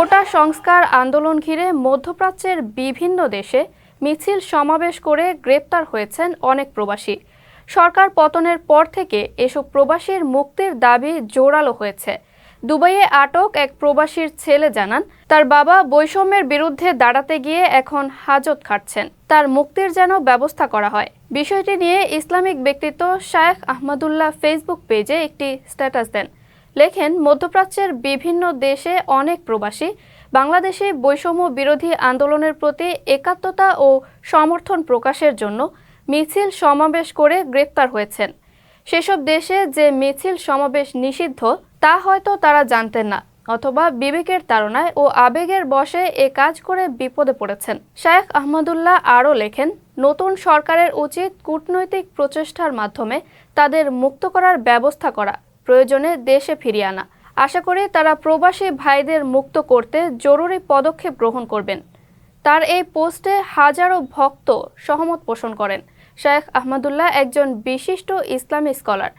কোটা সংস্কার আন্দোলন ঘিরে মধ্যপ্রাচ্যের বিভিন্ন দেশে মিছিল সমাবেশ করে গ্রেপ্তার হয়েছেন অনেক প্রবাসী। সরকার পতনের পর থেকে এসব প্রবাসীর মুক্তির দাবি জোরালো হয়েছে। দুবাইয়ে আটক এক প্রবাসীর ছেলে জানান, তার বাবা বৈষম্যের বিরুদ্ধে দাঁড়াতে গিয়ে এখন হাজত খাটছেন। তার মুক্তির যেন ব্যবস্থা করা হয়। বিষয়টি নিয়ে ইসলামিক ব্যক্তিত্ব শায়েখ আহমদুল্লাহ ফেসবুক পেজে একটি স্ট্যাটাস দেন। লেখেন, মধ্যপ্রাচ্যের বিভিন্ন দেশে অনেক প্রবাসী, বাংলাদেশে বৈষম্য বিরোধী আন্দোলনের প্রতি একাত্মতা ও সমর্থন প্রকাশের জন্য মিছিল সমাবেশ করে গ্রেপ্তার হয়েছেন। সেসব দেশে যে মিছিল সমাবেশ নিষিদ্ধ, তা হয়তো তারা জানতেন না অথবা বিবেকের তাড়নায় ও আবেগের বশে এ কাজ করে বিপদে পড়েছেন। শায়েখ আহমদুল্লাহ আরও লেখেন, নতুন সরকারের উচিত কূটনৈতিক প্রচেষ্টার মাধ্যমে তাদের মুক্ত করার ব্যবস্থা করা। প্রয়োজনে দেশে ফিরিয়ে আনা। আশা করি তারা প্রবাসী ভাইদের মুক্ত করতে জরুরি পদক্ষেপ গ্রহণ করবেন। তার এই পোস্টে হাজারো ভক্ত সহমত পোষণ করেন। শায়েখ আহমদুল্লাহ একজন বিশিষ্ট ইসলামী স্কলার।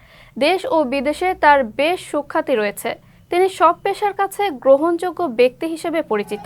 দেশ ও বিদেশে তার বেশ সুখ্যাতি রয়েছে। তিনি সব পেশার কাছে গ্রহণযোগ্য ব্যক্তি হিসেবে পরিচিত।